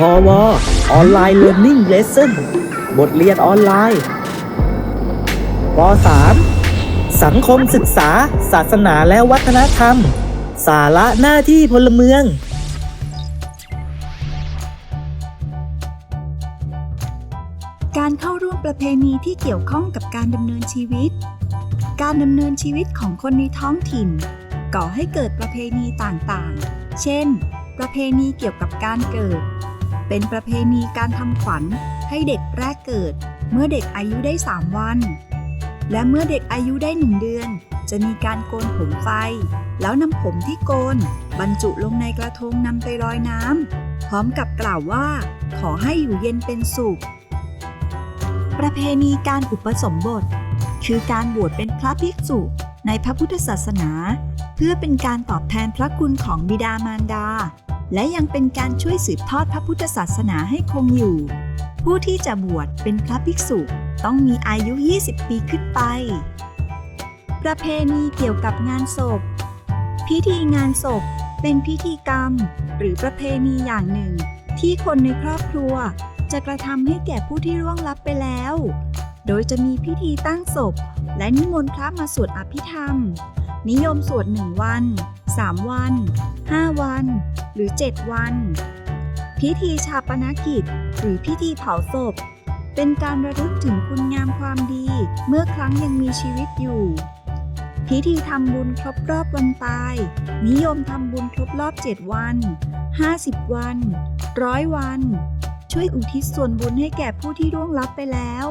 พอวออนไลน์เรียน i ิ g เลสเซ่นบทเรียนออนไลน์ป .3 สังคมศึกษา ศาสนาและวัฒนธรรม สาระหน้าที่พลเมือง การเข้าร่วมประเพณีที่เกี่ยวข้องกับการดำเนินชีวิต การดำเนินชีวิตของคนในท้องถิ่น ก่อให้เกิดประเพณีต่างๆ เช่น ประเพณีเกี่ยวกับการเกิด เป็นประเพณีการทำขวัญให้เด็กแรกเกิด เมื่อเด็กอายุได้ 3 วัน และเมื่อเด็กอายุได้1เดือน จะมีการโกนผมไฟ แล้วนำผมที่โกน บรรจุลงในกระทงนำไปลอยน้ำพร้อมกับกล่าวว่า ขอให้อยู่เย็นเป็นสุข ประเพณีการอุปสมบท คือการบวชเป็นพระภิกษุในพระพุทธศาสนา เพื่อเป็นการตอบแทนพระคุณของบิดามารดา และยังเป็นการช่วยสืบทอดพระพุทธศาสนาให้คงอยู่ ผู้ที่จะบวชเป็นพระภิกษุต้องมีอายุ 20 ปีขึ้นไป ประเพณีเกี่ยวกับงานศพ พิธีงานศพเป็นพิธีกรรม หรือประเพณีอย่างหนึ่ง ที่คนในครอบครัว จะกระทำให้แก่ผู้ที่ร่วงลับไปแล้ว โดยจะมีพิธีตั้งศพ และนิมนต์พระมาสวดอภิธรรม นิยมสวด1วัน3วัน5วัน หรือ 7 วัน พิธีชาปนกิจ หรือพิธีเผาศพ เป็นการระลึกถึงคุณงามความดี เมื่อครั้งยังมีชีวิตอยู่ พิธีทำบุญครบรอบวันตาย นิยมทำบุญครบรอบ 7 วัน 50 วันร้อยวัน ช่วยอุทิศส่วนบุญให้แก่ผู้ที่ร่วงลับไปแล้ว